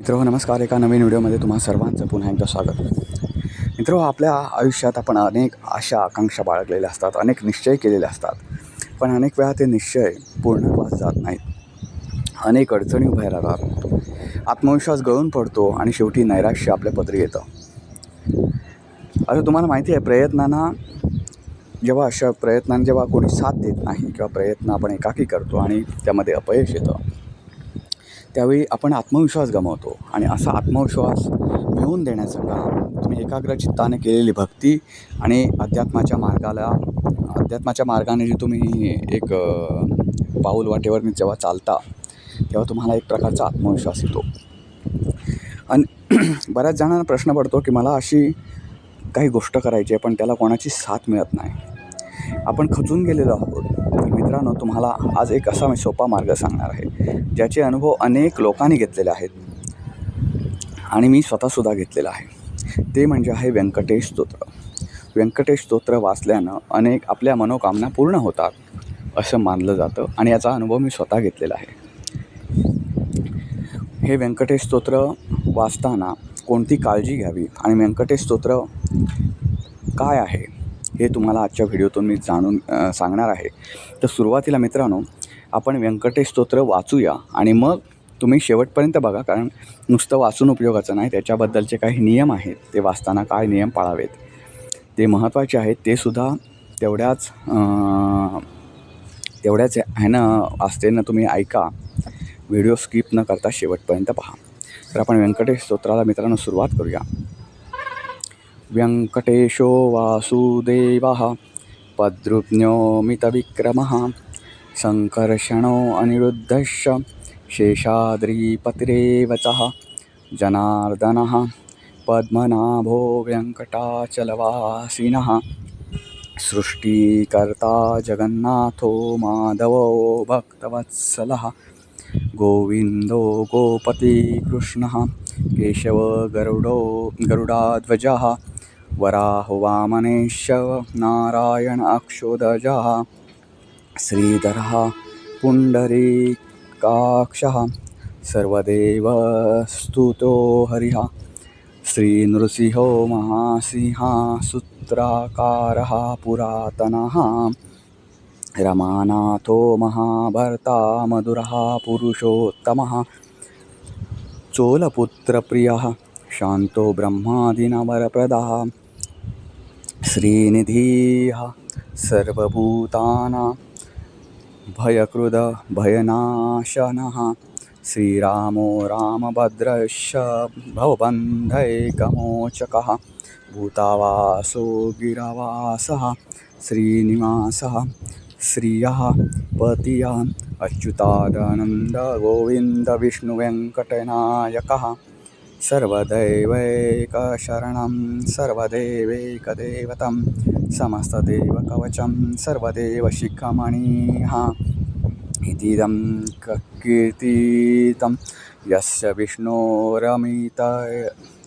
मित्र नमस्कार. एका नवीन व्हिडिओमध्ये तुम्हा सर्वांचं पुन्हा एकदा स्वागत. मित्र आपल्या आयुष्यात आपण अनेक आशा आकांक्षा बाळगलेल्या असतात अनेक निश्चय केलेले असतात पण अनेक वेळा ते निश्चय पूर्णत्वास जात नाहीत. अनेक अडचणी उभ्या राहतात. आत्मविश्वास गळून पडतो आणि शेवटी नैराश्य आपल्या पदरी येतं. आता तुम्हाला माहिती आहे प्रयत्नांना जेव्हा अशा प्रयत्नांना जेव्हा कोणी साथ देत नाही किंवा प्रयत्न आपण एकाकी करतो आणि त्यामध्ये अपयश येतं त्यावेळी आपण आत्मविश्वास गमावतो आणि असा आत्मविश्वास मिळवून देण्याचं काम तुम्ही एकाग्र चित्ताने केलेली भक्ती आणि अध्यात्माच्या मार्गाला अध्यात्माच्या मार्गाने जे तुम्ही एक पाऊल वाटेवर जेव्हा चालता तेव्हा तुम्हाला एक प्रकारचा आत्मविश्वास येतो. आणि बऱ्याच जणांना प्रश्न पडतो की मला अशी काही गोष्ट करायची आहे पण त्याला कोणाची साथ मिळत नाही. आपण खचून गेलेलो आहोत. मित्रांनो तुम्हाला आज एक असा मी सोपा मार्ग सांगणार आहे ज्याचे अनुभव अनेक लोकांनी घेतलेले आहेत आणि मी स्वतःसुद्धा घेतलेला आहे. ते म्हणजे आहे व्यंकटेश स्तोत्र. व्यंकटेश स्तोत्र वाचल्यानं अनेक आपल्या मनोकामना पूर्ण होतात असं मानलं जातं आणि याचा अनुभव मी स्वतः घेतलेला आहे. हे व्यंकटेश स्तोत्र वाचताना कोणती काळजी घ्यावी आणि व्यंकटेश स्तोत्र काय आहे? हे तुम्हाला आजच्या व्हिडिओतून मी जाणून सांगणार आहे. तर सुरुवातीला मित्रांनो आपण व्यंकटेश स्तोत्र वाचूया आणि मग तुम्ही शेवटपर्यंत बघा कारण नुसतं वाचून उपयोगाचं नाही त्याच्याबद्दलचे काही नियम आहेत ते वाचताना काय नियम पाळावेत. ते महत्त्वाचे आहेत ते सुद्धा तेवढ्याच तेवढ्याच ह्यानं असतेनं तुम्ही ऐका. व्हिडिओ स्किप न करता शेवटपर्यंत पहा. तर आपण व्यंकटेश स्तोत्राला मित्रांनो सुरुवात करूया. व्यङ्कटेशो वासुदेवः पद्रुज्ञो मितविक्रमः सङ्कर्षणो अनिरुद्धश्च शेषाद्रिपतिरेव सः जनार्दनः पद्मनाभो व्यङ्कटाचलवासिनः सृष्टिकर्ता जगन्नाथो माधवो भक्तवत्सलः गोविन्दो गोपतिकृष्णः केशव गरुडो गरुडाध्वजः वराहो नारायण अक्षोदजः। श्रीधरः पुण्डरीकाक्षः सर्वदेवस्तुतो हरिः। श्रीनृसिंहो महासिंहा सूत्राकारः पुरातनः। रमानाथो महाभर्ता मधुरः पुरुषोत्तमः। चोलपुत्रप्रियः। शान्तो ब्रह्मादिनवरप्रदः। श्रीनिधीः सर्वभूतानां भयकृद भयनाशनः। श्रीरामो रामभद्रश्च भवबन्धैकमोचकः। भूतावासो गिरवासः। श्रीनिवासः। श्रियः पतिया अच्युतादानन्दगोविन्दविष्णुवेङ्कटनायकः। सर्वदैवैकशरणं सर्वदेवैकदेवतं समस्तदेवकवचं सर्वदेवशिखमणिः इतीदं क- कीर्तितं यस्य विष्णोरमित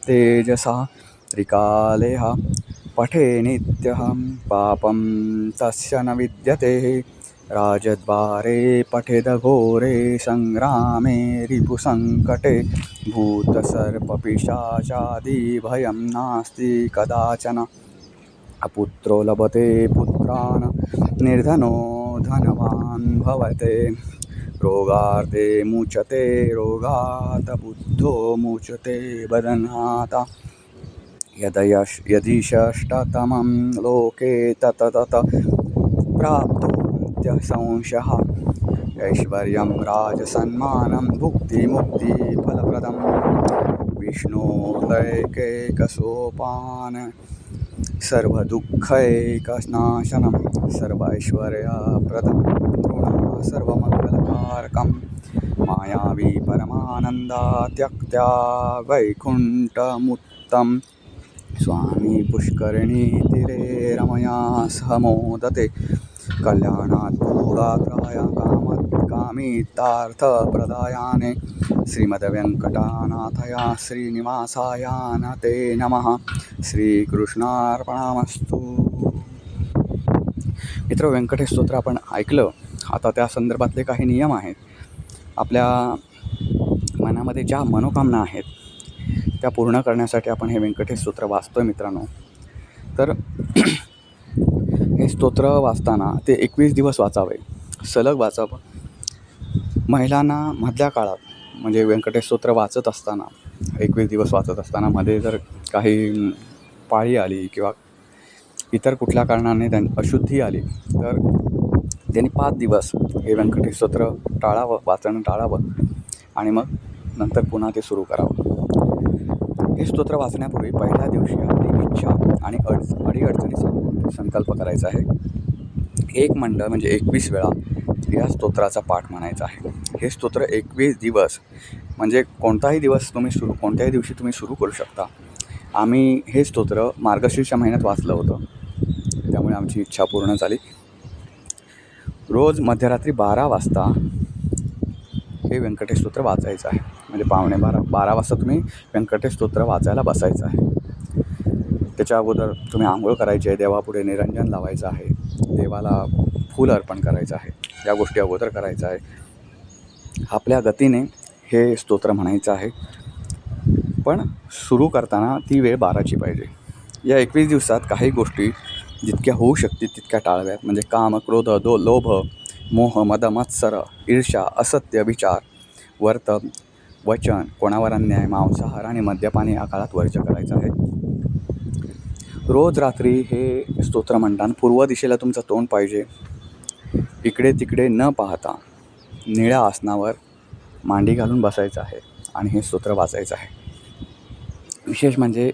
तेजसा त्रिकालेः पठे नित्यहं पापं तस्य न विद्यते। राजद्वारे पठेदघोरे सङ्ग्रामे रिपुसङ्कटे भूतसर्पपिशाचादिभयं नास्ति कदाचन। अपुत्रो लभते पुत्रान् निर्धनो धनवान् भवते। रोगार्ते मुचते रोगात् बुद्धो मुचते बदनात् यदयश् यदिषष्टतमं लोके तत तत प्राप्तोऽन्त्यसंशः ऐश्वर्यं राजसन्मानं भुक्तिमुक्तिफलप्रदं विष्णोदैकैकसोपान सर्वदुःखैकनाशनं सर्वैश्वर्यप्रदं गुणा सर्वमङ्गलकारकं मायावी परमानन्दा त्यक्त्या वैकुण्ठमुत्तं स्वामी पुष्करिणी तीरे रमया सह मोदते। कल्याणात् भोगाग्राय काम कामितार्थप्रदायाने श्रीमद्वेङ्कटानाथया श्रीनिवासायान ते नमः श्रीकृष्णार्पणामस्तु। मित्र व्यंकटेश स्तोत्र आपण ऐकलं. आता त्या संदर्भातले काही नियम आहेत. आपल्या मनामध्ये ज्या मनोकामना आहेत त्या पूर्ण करण्यासाठी आपण हे व्यंकटेश स्तोत्र वाचतो आहे मित्रांनो. तर स्तोत्र वाचताना ते एकवीस दिवस वाचावे. सलग वाचावं. महिलांना मधल्या काळात म्हणजे व्यंकटेश स्तोत्र वाचत असताना एकवीस दिवस वाचत असताना मध्ये जर काही पाळी आली किंवा इतर कुठल्या कारणाने त्यां अशुद्धी आली तर त्यांनी पाच दिवस हे व्यंकटेश स्तोत्र टाळावं वाचणं टाळावं आणि मग नंतर पुन्हा ते सुरू करावं. हे स्तोत्र वाचण्यापूर्वी पहिल्या दिवशी आपली इच्छा आणि अड अडीअडचणीचा संकल्प करायचा आहे. एक मंडळ म्हणजे एकवीस वेळा या स्तोत्राचा पाठ म्हणायचा आहे. हे स्तोत्र एकवीस दिवस म्हणजे कोणताही दिवस तुम्ही सुरू कोणत्याही दिवशी तुम्ही सुरू करू शकता. आम्ही हे स्तोत्र मार्गशीर्ष महिन्यात वाचलं होतं. त्यामुळे आमची इच्छा पूर्ण झाली. रोज मध्यरात्री बारा वाजता हे व्यंकटेश स्तोत्र वाचायचं आहे. म्हणजे पावणे बारा बारा वाजता तुम्ही व्यंकटेश स्तोत्र वाचायला बसायचं आहे. त्याच्या अगोदर तुम्ही आंघोळ करायची आहे देवापुढे निरंजन लावायचं आहे देवाला फूल अर्पण करायचं आहे या गोष्टी अगोदर करायचं आहे. आपल्या गतीने हे स्तोत्र म्हणायचं आहे. पण सुरू करताना ती वेळ बाराची पाहिजे. या एकवीस दिवसात काही गोष्टी जितक्या होऊ शकतील तितक्या टाळव्यात. म्हणजे काम क्रोध दो लोभ मोह मद मत्सर ईर्ष्या असत्य विचार वर्त वचन कोणावर अन्याय मांसाहार आणि मद्यपाने या काळात वर्ज करायचं आहे. रोज रात्री हे स्तोत्र म्हणताना पूर्व दिशेला तुमचं तोंड पाहिजे. इकडे तिकडे न पाहता निळ्या आसनावर मांडी घालून बसायचं आहे आणि हे स्तोत्र वाचायचं आहे. विशेष म्हणजे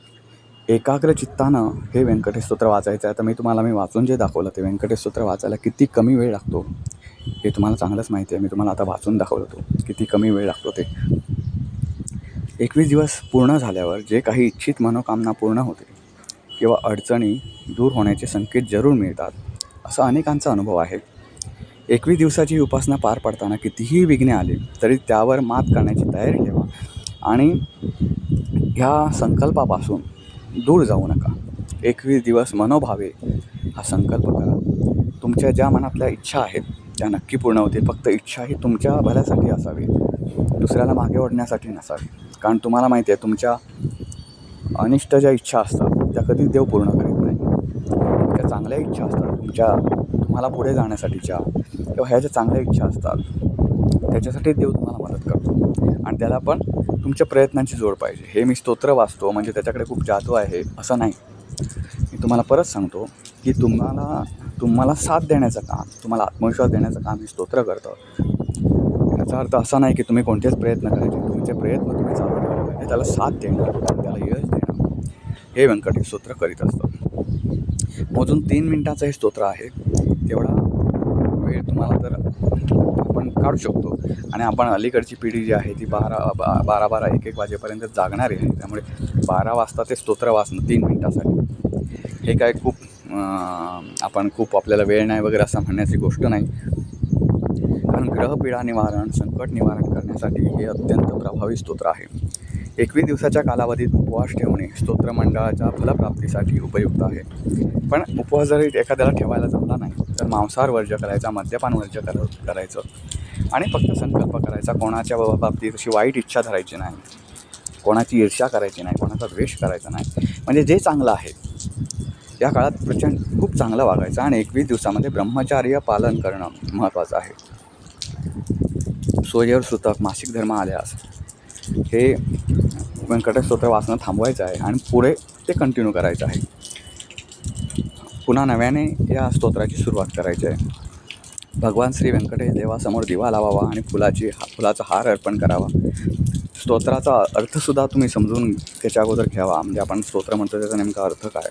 एकाग्र चित्तानं हे व्यंकटेश स्तोत्र वाचायचं आहे. तर मी तुम्हाला मी वाचून जे दाखवलं ते व्यंकटेश स्तोत्र वाचायला किती कमी वेळ लागतो हे तुम्हाला चांगलंच माहिती आहे. मी तुम्हाला आता वाचून दाखवलं तो किती कमी वेळ लागतो ते. एकवीस दिवस पूर्ण झाल्यावर जे काही इच्छित मनोकामना पूर्ण होते किंवा अडचणी दूर होण्याचे संकेत जरूर मिळतात असा अनेकांचा अनुभव आहे. एकवीस दिवसाची उपासना पार पडताना कितीही विघ्ने आली तरी त्यावर मात करण्याची तयारी ठेवा आणि ह्या संकल्पापासून दूर जाऊ नका. एकवीस दिवस मनोभावे हा संकल्प करा. तुमच्या ज्या मनातल्या इच्छा आहेत त्या नक्की पूर्ण होतील. फक्त इच्छा ही तुमच्या भल्यासाठी असावी. दुसऱ्याला मागे ओढण्यासाठी नसावी. कारण तुम्हाला माहिती आहे तुमच्या अनिष्ट ज्या इच्छा असतात त्या कधीच देव पूर्ण करीत नाही. त्या चांगल्या इच्छा असतात. तुमच्या तुम्हाला पुढे जाण्यासाठीच्या किंवा ह्या ज्या चांगल्या इच्छा असतात त्याच्यासाठी देव तुम्हाला मदत करतो. आणि त्याला पण तुमच्या प्रयत्नांची जोड पाहिजे. हे मी स्तोत्र वाचतो म्हणजे त्याच्याकडे खूप जादू आहे असं नाही. मी तुम्हाला परत सांगतो की तुम्हाला तुम्हाला साथ देण्याचं काम तुम्हाला आत्मविश्वास देण्याचं काम हे स्तोत्र करतं. याचा अर्थ असा नाही की तुम्ही कोणतेच प्रयत्न करायचे. तुमचे प्रयत्न तुम्ही चालू ठेवले पाहिजे. त्याला साथ देणं त्याला हे व्यंकटेश स्तोत्र करीत असतं मोजून तीन मिनटाचं हे स्तोत्र आहे. तेवढा वेळ तुम्हाला तर आपण काढू शकतो. आणि आपण अलीकडची पिढी जी आहे ती बारा बा बारा बारा एक एक वाजेपर्यंत जागणारी आहे. त्यामुळे बारा वाजता ते स्तोत्र वाचणं तीन मिनटासाठी. हे काय खूप आपण खूप आपल्याला वेळ नाही वगैरे असं म्हणण्याची गोष्ट नाही. कारण ग्रहपीडा निवारण संकट निवारण करण्यासाठी हे अत्यंत प्रभावी स्तोत्र आहे. एकवीस दिवसाच्या कालावधीत उपवास ठेवणे स्तोत्रमंडळाच्या फलप्राप्तीसाठी उपयुक्त आहे. पण उपवास जरी एखाद्याला ठेवायला जमला नाही तर मांसाहार वर्ज करायचा मद्यपान वर्ज कर करायचं आणि फक्त संकल्प करायचा कोणाच्या बाबतीत अशी वाईट इच्छा धरायची नाही कोणाची ईर्ष्या करायची नाही कोणाचा द्वेष करायचा नाही म्हणजे जे चांगलं आहे या काळात प्रचंड खूप चांगलं वागायचं आणि एकवीस दिवसामध्ये ब्रह्मचार्य पालन करणं महत्त्वाचं आहे. सूर्यवर सुतक मासिक धर्म आल्यास हे व्यंकटेश स्तोत्र वाचणं थांबवायचं आहे आणि पुढे ते कंटिन्यू करायचं आहे. पुन्हा नव्याने या स्तोत्राची सुरुवात करायची आहे. भगवान श्री व्यंकटेश देवासमोर दिवा लावावा आणि फुलाची हा फुलाचा हार अर्पण करावा. स्तोत्राचा अर्थसुद्धा तुम्ही समजून त्याच्या अगोदर घ्यावा. म्हणजे आपण स्तोत्र म्हणतो त्याचा नेमका अर्थ काय?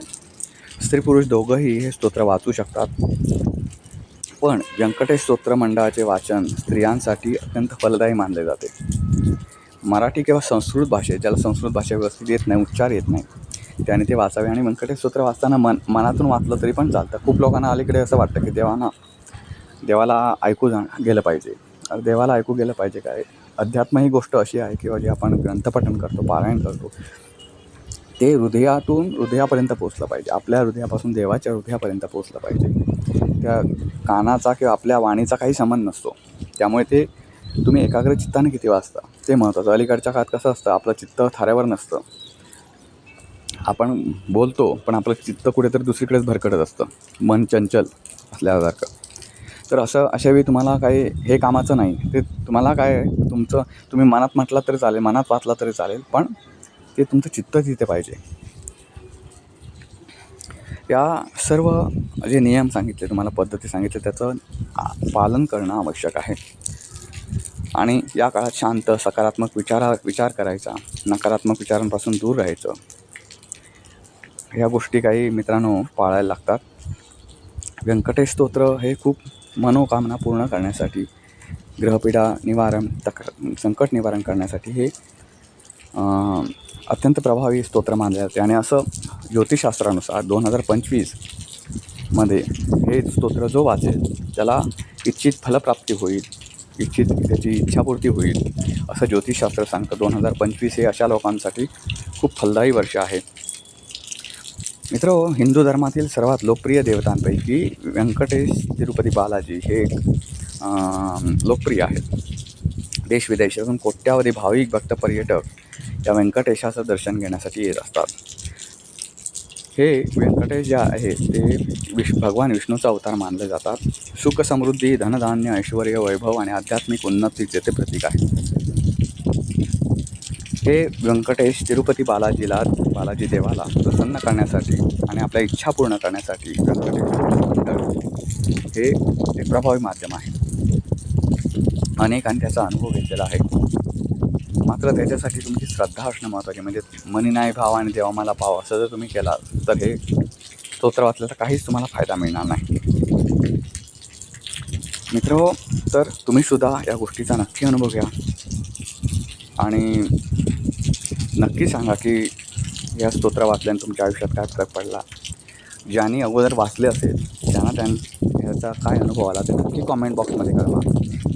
स्त्री पुरुष दोघंही हे स्तोत्र वाचू शकतात. पण व्यंकटेश स्तोत्र मंडळाचे वाचन स्त्रियांसाठी अत्यंत फलदायी मानले जाते. मराठी किंवा संस्कृत भाषेत ज्याला संस्कृत भाषा व्यवस्थित येत नाही उच्चार येत नाही त्याने ते वाचावे आणि व्यंकटेश स्तोत्र वाचताना मन मनातून वाचलं तरी पण चालतं. खूप लोकांना अलीकडे असं वाटतं की देवाना देवाला ऐकू जा गेलं पाहिजे. देवाला ऐकू गेलं पाहिजे काय? अध्यात्म ही गोष्ट अशी आहे किंवा जे आपण ग्रंथपठन करतो पारायण करतो. ते हृदयातून हृदयापर्यंत पोचलं पाहिजे. आपल्या हृदयापासून देवाच्या हृदयापर्यंत पोचलं पाहिजे. त्या कानाचा किंवा आपल्या वाणीचा काही संबंध नसतो. त्यामुळे ते तुम्ही एकाग्र चित्ताने किती वाचता? ते महत्त्वाचं. अलीकडच्या काळात कसं असतं? आपलं चित्त थाऱ्यावर नसतं. आपण बोलतो पण आपलं चित्त कुठेतरी दुसरीकडेच भरकटत असतं. मन चंचल असल्यासारखं. तर असं अशावेळी तुम्हाला काही हे कामाचं नाही. ते तुम्हाला काय तुमचं तुम्ही मनात म्हटलं तरी चालेल मनात वाचला तरी चालेल पण ते तुमचं चित्त तिथे पाहिजे. या सर्व जे नियम सांगितले तुम्हाला पद्धती सांगितले त्याचं पालन करणं आवश्यक आहे. आणि या काळात शांत सकारात्मक विचारा विचार करायचा. नकारात्मक विचारांपासून दूर राहायचं. ह्या गोष्टी काही मित्रांनो पाळायला लागतात. व्यंकटेश स्तोत्र हे खूप मनोकामना पूर्ण करण्यासाठी ग्रहपीडा निवारण तक संकट निवारण करण्यासाठी हे अत्यंत प्रभावी स्तोत्र मानले जाते. आणि असं ज्योतिषशास्त्रानुसार दोन हजार पंचवीसमध्ये हे स्तोत्र जो वाचेल त्याला इच्छित फलप्राप्ती होईल. इच्छित त्याची इच्छापूर्ती होईल असं ज्योतिषशास्त्र सांगतं. दोन हजार पंचवीस हे अशा लोकांसाठी खूप फलदायी वर्ष आहे. मित्र हिंदू धर्मातील सर्वात लोकप्रिय देवतांपैकी व्यंकटेश तिरुपती बालाजी हे एक लोकप्रिय आहेत. देशविदेशातून कोट्यावधी भाविक भक्त पर्यटक या व्यंकटेशाचं दर्शन घेण्यासाठी येत असतात. हे व्यंकटेश जे आहे. ते विश भगवान विष्णूचा अवतार मानले जातात. सुख समृद्धी धनधान्य ऐश्वर वैभव आणि आध्यात्मिक उन्नतीचे ते प्रतीक आहे. हे व्यंकटेश तिरुपती बालाजीला बालाजी देवाला प्रसन्न करण्यासाठी आणि आपल्या इच्छा पूर्ण करण्यासाठी व्यंकटेश हे एक प्रभावी माध्यम आहे. अनेकांनी त्याचा अनुभव घेतलेला आहे. मात्र त्याच्यासाठी तुमची श्रद्धा असणं महत्त्वाचे म्हणजे मनी नाही भाव आणि देवा मला पाव असं जर तुम्ही केला तर हे स्तोत्र वाचल्याचा काहीच तुम्हाला फायदा मिळणार नाही. मित्र तर तुम्हीसुद्धा या गोष्टीचा नक्की अनुभव घ्या. आणि नक्की सांगा की या स्तोत्र वाचल्याने तुमच्या आयुष्यात काय फरक पडला? ज्यांनी अगोदर वाचले असेल त्यांना त्यां ह्याचा काय अनुभव आला ते नक्की कॉमेंट बॉक्समध्ये कळवा.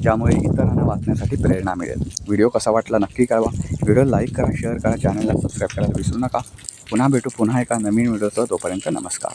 ज्यामुळे इतर वाचण्यासाठी प्रेरणा मिळेल. व्हिडिओ कसा वाटला नक्की कळवा. व्हिडिओ लाईक करा शेअर करा चॅनलला सबस्क्राईब करायला विसरू नका. पुन्हा भेटू पुन्हा एका नवीन व्हिडिओचं तोपर्यंत नमस्कार.